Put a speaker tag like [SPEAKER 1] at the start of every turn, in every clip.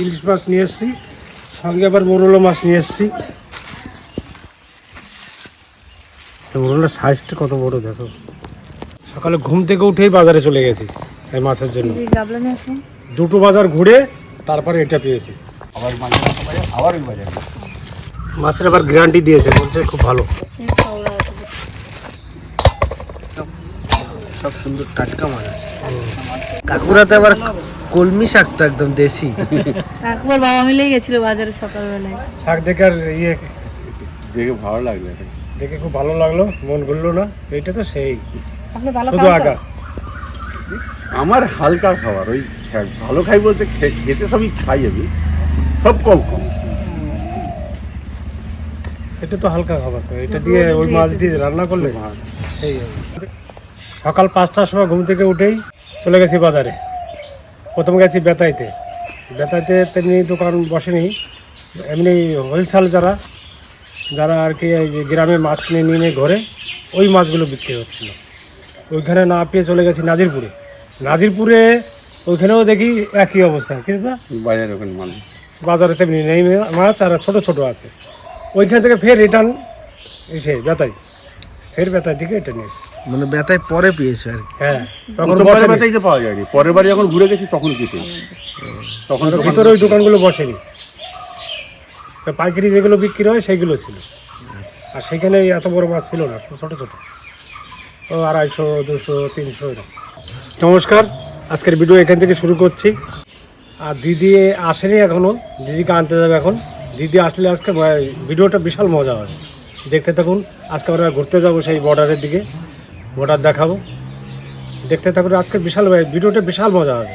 [SPEAKER 1] ইলিশ মাছ নিয়ে এসেছি। সঙ্গে আবার মোরলা মাছ নিয়ে এসেছি। মোরলার সাইজটা কত বড় দেখো। সকালে ঘুম থেকে উঠেই বাজারে চলে গেছি এই মাছের জন্য। দুটো বাজার ঘুরে তারপরে এটা পেয়েছি।
[SPEAKER 2] আবার মাঝে মাঝে বাজার আবার ওই বাজারে।
[SPEAKER 1] মাছের আবার গ্যারান্টি দিয়েছে বলছে খুব ভালো।
[SPEAKER 3] সব সুন্দর টাটকা মাছ কাকুরাতে আবার কলমি শাক তো একদম দেশি।
[SPEAKER 4] একবার বাবা মিলেই গেছিল বাজারে সকালবেলায়।
[SPEAKER 1] শাক দেখে আর ইয়ে
[SPEAKER 2] দেখে ভালো লাগল এটা।
[SPEAKER 1] দেখে খুব ভালো লাগল মন করল না এইটা তো সেই। শুধু আগা।
[SPEAKER 2] আমার হালকা খাবার ওই ভালো খাই বলতে খেতে সবই খাই আমি সব কম কম।
[SPEAKER 1] এটা তো হালকা খাবার তো এটা দিয়ে ওই মাছ দিয়ে রান্না করলে সেই। সকাল পাঁচটার সময় ঘুম থেকে উঠেই চলে গেছি বাজারে। প্রথম গেছি বেতাইতে। বেতাইতে তেমনি দোকান বসেনি। এমনি হোলসেল যারা যারা আর কি এই যে গ্রামে মাছ কিনে নিয়ে নিয়ে ঘরে ওই মাছগুলো বিক্রি হচ্ছিল। ওইখানে না পেয়ে চলে গেছি নাজিরপুরে। নাজিরপুরে ওইখানেও দেখি একই অবস্থা কিন্তু
[SPEAKER 2] বাজারে ওখানে মানুষ
[SPEAKER 1] বাজারে তেমনি নেই মাছ আর ছোট ছোট আছে। ওইখান থেকে ফের রিটার্ন এসে বেতাই ফের বেতাই থেকে এটা নিয়ে এসেছি।
[SPEAKER 3] মানে ব্যথায় পরে পেয়েছ আর কি।
[SPEAKER 1] হ্যাঁ তখন
[SPEAKER 2] প্রথমবারে
[SPEAKER 1] বসেনি।
[SPEAKER 2] বেতাইতে পাওয়া যায়নি। পরের বারে যখন ঘুরে গেছি তখন কি পেয়েছি? তখন
[SPEAKER 1] ভিতরে ওই দোকানগুলো বসেনি। তো পাইকারি যেগুলো বিক্রি হয় সেইগুলো ছিল। আর সেখানে এত বড় মাছ ছিল না ছোট ছোট। ও আড়াইশো দুশো তিনশো এরকম। নমস্কার আজকের ভিডিও এখান থেকে শুরু করছি। আর দিদি আসেনি এখনও দিদিকে আনতে যাবে এখন। দিদি আসলে আজকে ভিডিওটা বিশাল মজা হবে দেখতে থাকুন। আজকে আমরা ঘুরতে যাব সেই বর্ডারের দিকে। বর্ডার দেখাবো। দেখতে থাকুন, আজকে বিশাল ভিডিওটা বিশাল মজা হবে।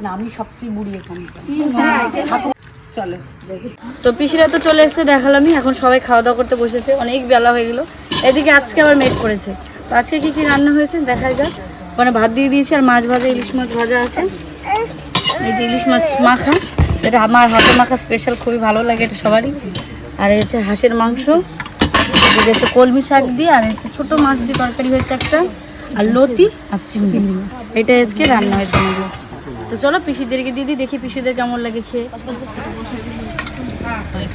[SPEAKER 5] মানে আমি সবচেয়ে বুড়ি এখানকার চলো
[SPEAKER 4] তো পিসিরা তো চলে এসেছে দেখালামই। এখন সবাই খাওয়া দাওয়া করতে বসেছে। অনেক বেলা হয়ে গেল। এদিকে আজকে আবার মেঘ করেছে। তো আজকে কি কি রান্না হয়েছে দেখা যাক। ওখানে ভাত দিয়ে দিয়েছি আর মাছ ভাজা ইলিশ মাছ ভাজা আছে। এই যে ইলিশ মাছ মাখা। এটা আমার হাতের মাখা স্পেশাল খুবই ভালো লাগে এটা সবারই। আর এই হচ্ছে হাঁসের মাংস। এটা হচ্ছে কলমি শাক দিয়ে আর হচ্ছে ছোটো মাছ দিয়ে তরকারি হয়েছে একটা। আর লতি আর চিংড়ি। এটা আজকে রান্না হয়েছে আমাদের। তো চলো পিসিদেরকে দিদি দেখি পিসিদের কেমন লাগে খেয়ে। হয়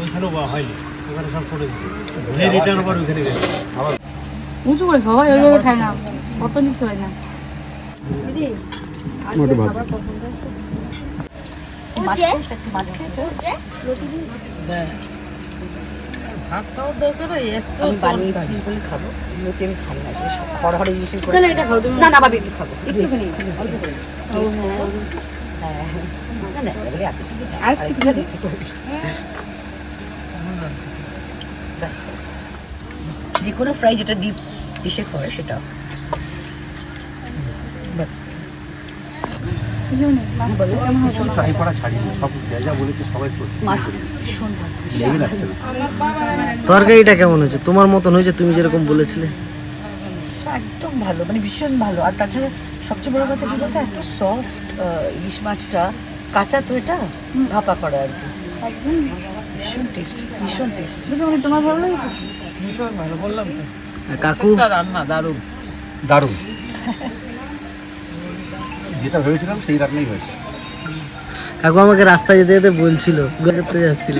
[SPEAKER 1] ওইখানেও হয়নি। ওখানে সব ছোট রিটার্ন আবার ওইখানে গেছে
[SPEAKER 4] উঁচু করে সবাই ওইভাবে খায় না অত নিচু হয় না
[SPEAKER 2] মোটে ভাত
[SPEAKER 5] হ্যাঁ এত আর ব্যাস ব্যাস যে কোনো ফ্রাই যেটা ডিপ ডিশে করে সেটা ব্যাস।
[SPEAKER 2] ট্রাই করা ছাড়িনি। সব যা যা বলেছে সবাই
[SPEAKER 3] তরকারিটা কেমন হয়েছে? তোমার মতন হয়েছে তুমি যেরকম বলেছিলে?
[SPEAKER 5] একদম ভালো মানে ভীষণ ভালো। আর তাছাড়া সবচেয়ে বড় কথা কি বলতো? এত সফট ইলিশ মাছটা কাঁচা তো এটা ভাপা করা আর কি। ভীষণ টেস্টি ভীষণ টেস্টি
[SPEAKER 4] মানে তোমার ভালো লাগছে?
[SPEAKER 3] আর কাকু?
[SPEAKER 2] দারুণ। যেটা ভেবেছিলাম সেই রান্নাই হয়েছে।
[SPEAKER 3] কাকু আমাকে রাস্তায় যেতে যেতে বলছিল ঘুরতে যাচ্ছিল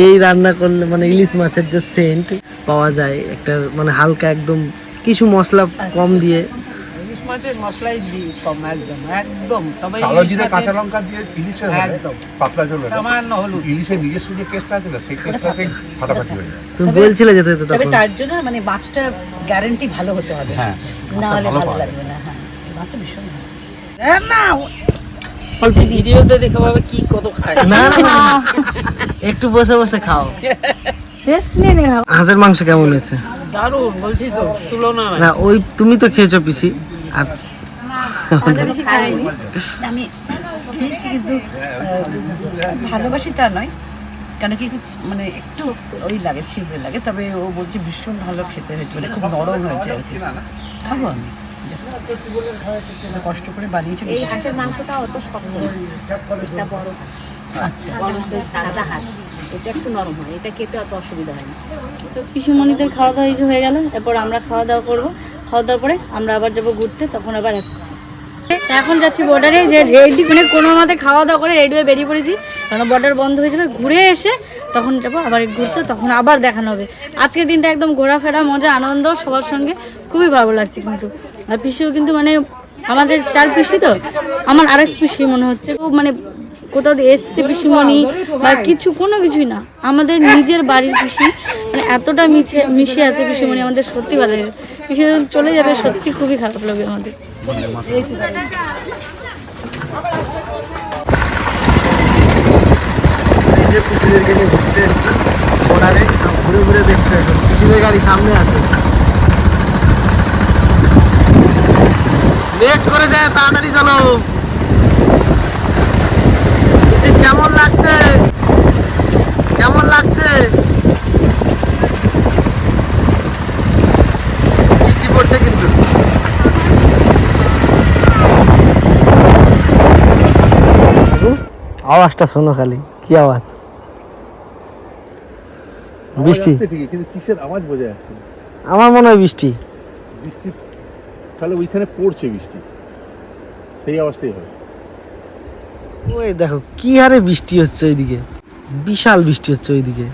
[SPEAKER 3] এই রান্না করলে মানে ইলিশ মাছের যে সেন্ট পাওয়া যায় একটা মানে হালকা একদম কিছু মশলা কম দিয়ে
[SPEAKER 5] মাছের মশলাই দিই কম একদম একদম। তবে
[SPEAKER 2] কালো জিরে কাঁচা লঙ্কা দিয়ে ইলিশের
[SPEAKER 5] একদম।
[SPEAKER 2] পাতলা ঝোল।
[SPEAKER 5] সামান্য হলুদ।
[SPEAKER 2] ইলিশের নিজস্ব যে টেস্ট আছে না সেই টেস্টটাতে ফাটাফাটি হয়ে যায়।
[SPEAKER 3] তুমি বলছিলে যেতে যেতে
[SPEAKER 5] তবে তার জন্য মানে মাছটা গ্যারান্টি ভালো হতে হবে।
[SPEAKER 2] হ্যাঁ,
[SPEAKER 5] না হলে
[SPEAKER 2] ভালো
[SPEAKER 5] লাগবে না হ্যাঁ। মাছটা ভীষণ ভালো। না ভিডিওতে দেখে পাবে কি কত খায়।
[SPEAKER 3] না না, না, না। একটু বসে বসে খাও।
[SPEAKER 4] রেস্ট নিয়ে নিয়ে খাও।
[SPEAKER 3] হাঁসের মাংস কেমন হয়েছে?
[SPEAKER 5] দারুণ বলছি তো তুলনা
[SPEAKER 3] না ওই তুমি তো খেয়েছো পিসি। আর
[SPEAKER 5] আমি খেয়েছি কিন্তু ভালোবাসি তা নয়। কেন কি মানে একটু ওই লাগে ছিপড়ে লাগে। তবে ও বলছে ভীষণ ভালো খেতে হয়েছে মানে খুব নরম হয়েছে আর কি। খাব আমি। কষ্ট করে বানিয়েছি
[SPEAKER 6] এই হাঁসের মাংসটা অত শক্ত না। বড়
[SPEAKER 5] আচ্ছা।
[SPEAKER 6] বড় সাদা হাঁস। এটা একটু নরম হয় এটা খেতে অত অসুবিধা হয় না।
[SPEAKER 4] তো পিসুমণিদের খাওয়া দাওয়া এই যে হয়ে গেল এরপর আমরা খাওয়া দাওয়া করব। খাওয়া দাওয়ার পরে আমরা আবার যাব ঘুরতে, তখন আবার আসছি। এখন যাচ্ছি বর্ডারে যে রেডি মানে কোনো মতে খাওয়া দাওয়া করে রেডি হয়ে বেরিয়ে পড়েছি, কারণ বর্ডার বন্ধ হয়ে যাবে, ঘুরে এসে তখন যাব আবার ঘুরতে, তখন আবার দেখানো হবে। আজকের দিনটা একদম ঘোরাফেরা, মজা, আনন্দ, সবার সঙ্গে খুবই ভালো লাগছে কিন্তু। আর পিসিও কিন্তু মানে আমাদের চার পিসি তো, আমার আরেক পিসি মনে হচ্ছে খুব মানে কোথাও এসছে পিসিমণি বা কিছু, কোনো কিছুই না। আমাদের নিজের বাড়ির পিসি মানে এতটা মিছে, মিশে আছে পিসিমণি, আমাদের সত্যি ভালো লাগে যখন চলে যাবে, সত্যি খুবই খারাপ লাগবে আমাদের।
[SPEAKER 3] ঘুরতে ঘুরে ঘুরে দেখছে গাড়ি সামনে আছে। করে তাড়াতাড়ি কেমন লাগছে? কেমন লাগছে বৃষ্টি পড়ছে কিন্তু আওয়াজটা শোনো খালি কি আওয়াজ? বৃষ্টি।
[SPEAKER 2] আওয়াজ আসছে ঠিকই কিন্তু কিসের আওয়াজ বোঝা যাচ্ছে
[SPEAKER 3] আমার মনে হয় বৃষ্টি।
[SPEAKER 2] বৃষ্টি তাহলে ওইখানে পড়ছে বৃষ্টি। সেই আওয়াজটাই হয়
[SPEAKER 3] ওই দেখো কি হারে বৃষ্টি হচ্ছে ওইদিকে। বিশাল বৃষ্টি হচ্ছে ওইদিকে।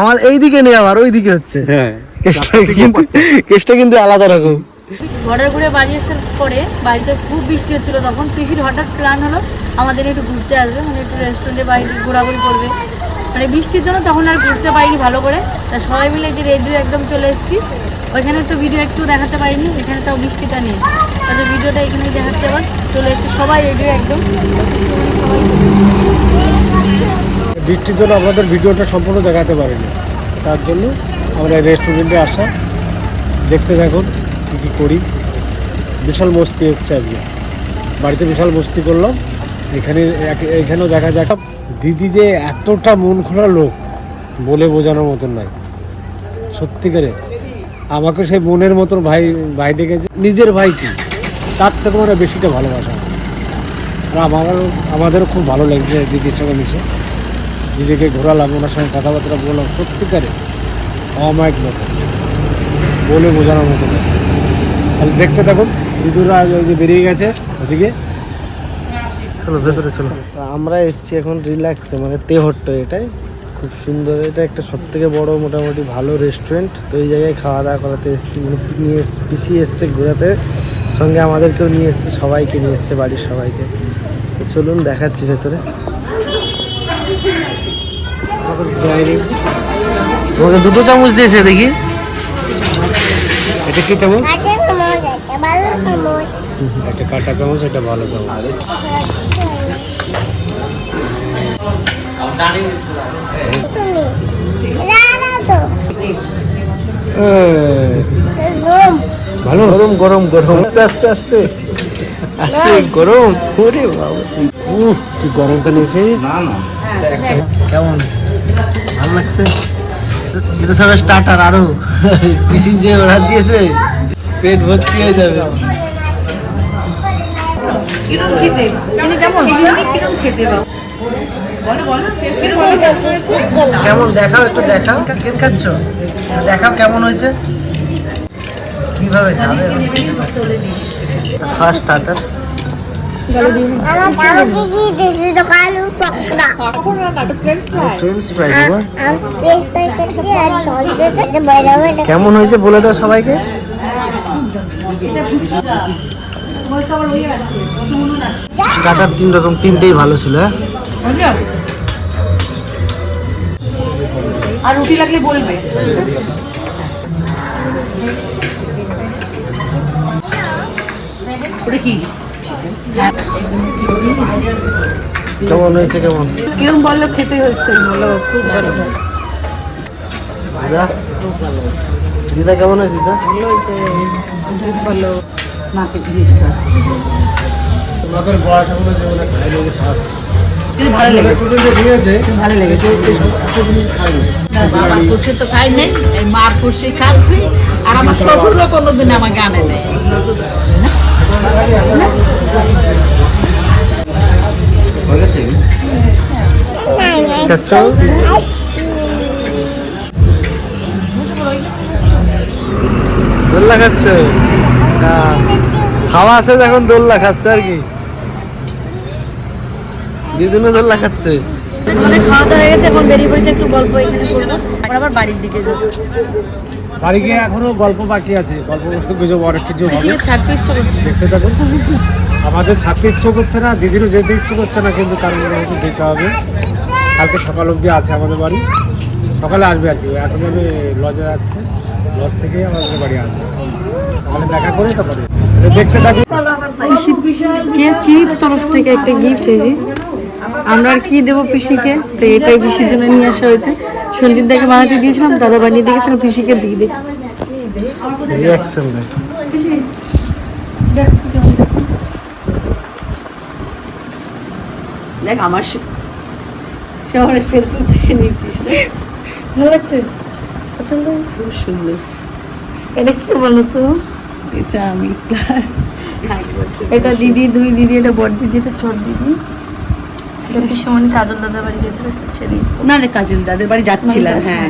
[SPEAKER 3] আমার এইদিকে নেই আবার ওইদিকে হচ্ছে।
[SPEAKER 2] হ্যাঁ।
[SPEAKER 3] কেসটা কিন্তু কেসটা কিন্তু আলাদা রকম।
[SPEAKER 4] বর্ডার ঘুরে বাড়ি আসার পরে বাড়িতে খুব বৃষ্টি হচ্ছিল তখন পিসির হঠাৎ প্ল্যান হলো আমাদের একটু ঘুরতে আসবে মানে একটু রেস্টুরেন্টে বাইরে ঘোরাঘুরি করবে। মানে বৃষ্টির জন্য তখন আর ঘুরতে পারিনি ভালো করে। তা সবাই মিলে যে রেডিও একদম চলে এসেছি। ওইখানে তো ভিডিও একটু দেখাতে পারিনি এখানে তাও বৃষ্টিটা নেই। তাহলে ভিডিওটা এখানে দেখাচ্ছে আবার, চলে এসেছি সবাই রেডিও একদম। সবাই
[SPEAKER 1] বৃষ্টির জন্য আমাদের ভিডিওটা সম্পূর্ণ দেখাতে পারিনি। তার জন্য আমরা রেস্টুরেন্টে আসা, দেখতে থাকুন, কী কী করি। বিশাল মস্তি হচ্ছে আজকে। বাড়িতে বিশাল মস্তি করলাম। এখানে এখানেও দেখা যাক। দিদি যে এতটা মন খোলা লোক, বলে বোঝানোর মতন নাই সত্যিকারে। আমাকে সেই মনের মতন ভাই ভাই ডেকেছে। নিজের ভাই কি? তার থেকে মানে বেশিটা ভালোবাসা। আর আমারও, আমাদেরও খুব ভালো লাগছে দিদির সঙ্গে মিশে। দিদিকে ঘোরালাম, ওনার সঙ্গে কথাবার্তা বললাম। সত্যিকারে অমায়িক লোক। বলে বোঝানোর মতো না তাহলে দেখতে থাকুন। দিদুরা বেরিয়ে গেছে ওদিকে।
[SPEAKER 3] চলো ভেতরে চলো। আমরা এসছি এখন রিল্যাক্সে মানে তেহট্ট এটাই। খুব সুন্দর এটা একটা সব থেকে বড় মোটামুটি ভালো রেস্টুরেন্ট তো এই জায়গায় খাওয়া দাওয়া করাতে এসছি মানে নিয়ে পিসি এসছে ঘোরাতে। সঙ্গে আমাদেরকেও নিয়ে এসছে সবাইকে নিয়ে এসছে বাড়ির সবাইকে। তো চলুন দেখাচ্ছি ভেতরে। তোমাকে দুটো চামচ দিয়েছে দেখি।
[SPEAKER 1] এটা কি চামচ?
[SPEAKER 7] কাটে একটা ভালো চামচ।
[SPEAKER 1] একটা কাটা চামচ এটা ভালো চামচ। ভালো।
[SPEAKER 3] গরম গরম গরম। আস্তে আস্তে আস্তে। আস্তে গরম। ওরে বাবা।
[SPEAKER 1] উহ, কি গরমটা নিয়েছে
[SPEAKER 3] কেমন? ভালো লাগছে? এটা সব স্টার্টার আরও। পিসি যে অর্ডার দিয়েছে পেট ভর্তি হয়ে যাবে।
[SPEAKER 5] কিরম খেতে?
[SPEAKER 4] কেমন?
[SPEAKER 5] কিরম খেতে বাবু
[SPEAKER 3] কেমন দেখাও একটু দেখাও। কেন খাচ্ছ? দেখাও কেমন হয়েছে? কীভাবে খাবে ফার্স্ট স্টার্টার
[SPEAKER 7] কি
[SPEAKER 3] কেমন হয়েছে বলে দাও সবাইকে। ডাটার তিন রকম তিনটেই ভালো ছিল হ্যাঁ?
[SPEAKER 5] আর রুটি লাগলে বলবে। ওটা কি?
[SPEAKER 3] কেমন হয়েছে কেমন?
[SPEAKER 5] কিরম বলল? খেতে হচ্ছে বলো খুব ভালো
[SPEAKER 3] দিদা? দিদা কেমন হয়েছে দিদা?
[SPEAKER 5] ভালো হয়েছে ভালো। মাকে জিনিসটা
[SPEAKER 1] তোমাদের বয়স এখনও যেমন খাইলে যে ফার্স্ট
[SPEAKER 5] কিন্তু ভালো লেগেছে। ভালো লেগেছে। বাবার খুশি তো খাই নেই এই মার খুশি খাচ্ছি আর আমার শ্বশুরও কোনোদিন আমাকে আনে নেই।
[SPEAKER 3] দোল্লা খাচ্ছ। খাওয়া আছে এখন দোল্লা খাচ্ছে আর কি। দিদুনে দোল্লা খাচ্ছে
[SPEAKER 4] আমাদের খাওয়া দাওয়া হয়ে গেছে এখন বেরিয়ে পড়েছে একটু গল্প এখানে করব। আমরা আবার বাড়ির দিকে যাব।
[SPEAKER 1] বাড়ি গিয়ে এখনও গল্প বাকি আছে। গল্প বলতে গুজব অনেক কিছু
[SPEAKER 4] ছাড়তে ইচ্ছে করছে
[SPEAKER 1] দেখতে থাকুন আমাদের ছাড়তে ইচ্ছে করছে না দিদিরও যেতে ইচ্ছে করছে না কিন্তু তার মধ্যে হয়তো যেতে হবে। কালকে সকাল অবধি আছে আমাদের বাড়ি। সকালে আসবে আর কি এখন আমি লজে যাচ্ছে। লজ থেকে আমাদের বাড়ি আসবে। তাহলে দেখা করে তারপরে। দেখতে থাকুন
[SPEAKER 4] তরফ থেকে একটা গিফট হয়েছে আমরা আর কি দেবো পিসিকে? তো এটাই পিসির জন্য নিয়ে আসা হয়েছে। সঞ্জিত দাকে বানাতে দিয়েছিলাম দাদা বানিয়ে দিয়েছিলাম পিসিকে দিয়ে দিই
[SPEAKER 5] দেখ। আমার শহরে ফেসবুক থেকে নিচ্ছিস
[SPEAKER 4] ভালো লাগছে? পছন্দ
[SPEAKER 5] খুব সুন্দর।
[SPEAKER 4] এটা কি বলো তো?
[SPEAKER 5] এটা আমি
[SPEAKER 4] এটা দিদি দুই দিদি এটা বড় দিদি এটা ছোট দিদি। পিসমণি কাজল দাদা বাড়ি গেছিল সেদিন?
[SPEAKER 5] না রে কাজল দাদের বাড়ি যাচ্ছিলাম হ্যাঁ।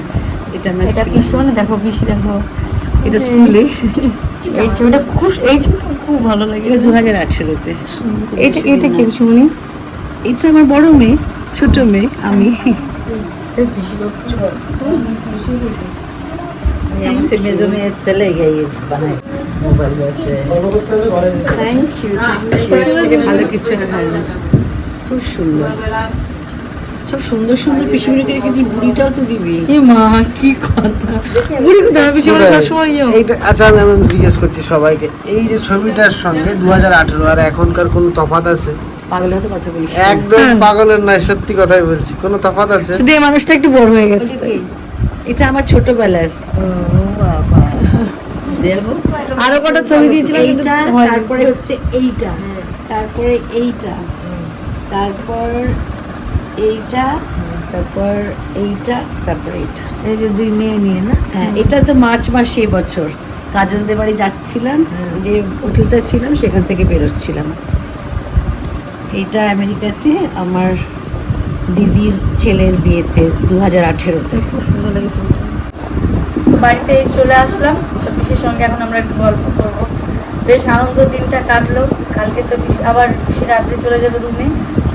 [SPEAKER 5] এটা
[SPEAKER 4] এটা পিসমণি দেখো পিসি দেখো
[SPEAKER 5] এটা স্কুলে।
[SPEAKER 4] এই ছবিটা খুব এই ছবিটা খুব ভালো লাগে।
[SPEAKER 5] এটা দু হাজার আঠেরোতে।
[SPEAKER 4] এটা এটা কে পিসমণি
[SPEAKER 5] এটা আমার বড় মেয়ে ছোট মেয়ে আমি। সে মেজো মেয়ের ছেলে গিয়ে বানায় থ্যাংক ইউ ভালো কিছু হয় না। খুব সুন্দর। সব সুন্দর সুন্দর পিসিমিনিকে রেখেছি বুড়িটাও তো দিবি।
[SPEAKER 4] এ মা কি কথা। বুড়ি কোথায়? পিসমণি সবসময় ইয়ে
[SPEAKER 3] এইটা আচ্ছা আমি আমি জিজ্ঞেস করছি সবাইকে। এই যে ছবিটার সঙ্গে দু হাজার আঠেরো আর এখনকার কোনো তফাৎ আছে?
[SPEAKER 5] পাগলের কথা
[SPEAKER 3] একদম পাগলের নয় সত্যি কথাই বলছি। কোনো তফাৎ আছে?
[SPEAKER 4] শুধু এই মানুষটা একটু বড় হয়ে গেছে।
[SPEAKER 5] এটা আমার ছোটবেলার।
[SPEAKER 4] আরও কটা ছবি দিয়েছিলাম
[SPEAKER 5] এইটা তারপরে হচ্ছে এইটা। তারপরে এইটা। তারপর এইটা তারপর এইটা তারপর এইটা। এই যে দুই মেয়ে নিয়ে না? হ্যাঁ এটা তো মার্চ মাসে এবছর কাজলদের বাড়ি যাচ্ছিলাম যে হোটেলটা ছিলাম সেখান থেকে বেরোচ্ছিলাম। এইটা আমেরিকাতে আমার দিদির ছেলের বিয়েতে দু হাজার আঠেরোতে
[SPEAKER 4] সুন্দর লেগেছে। বাড়িতে চলে আসলাম তো পিসির সঙ্গে এখন আমরা একটু গল্প করব। বেশ আনন্দ দিনটা কাটলো কালকে তো আবার পিসি রাত্রে চলে যাবে রুমে।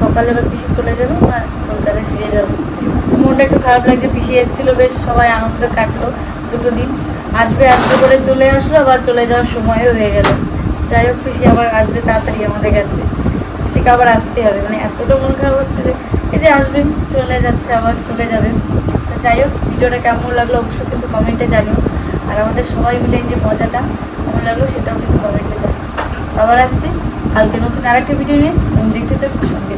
[SPEAKER 4] সকালে আবার পিসি চলে যাবে, আর কলকাতায় ফিরে যাব। মনটা একটু খারাপ লাগছে, পিসি এসেছিল, বেশ সবাই আনন্দ কাটলো দুটো দিন। আসবে আসবে করে চলে আসলো, আবার চলে যাওয়ার সময়ও হয়ে গেল। যাই হোক, পিসি আবার আসবে, তাড়াতাড়ি আমাদের কাছে। পিসিকে আবার আসতে হবে মানে এতটা মন খারাপ হচ্ছে যে, এই যে আসবে, চলে যাচ্ছে আবার, চলে যাবে। তো যাই হোক, ভিডিওটা কেমন লাগল অবশ্যই কিন্তু কমেন্টে জানিও। আর আমাদের সবাই মিলে যে মজাটা কেমন লাগল সেটাও কিন্তু কমেন্টে জানিও। আবার আসছি, কালকে নতুন আরেকটা ভিডিও নিয়ে দেখতে তো সঙ্গে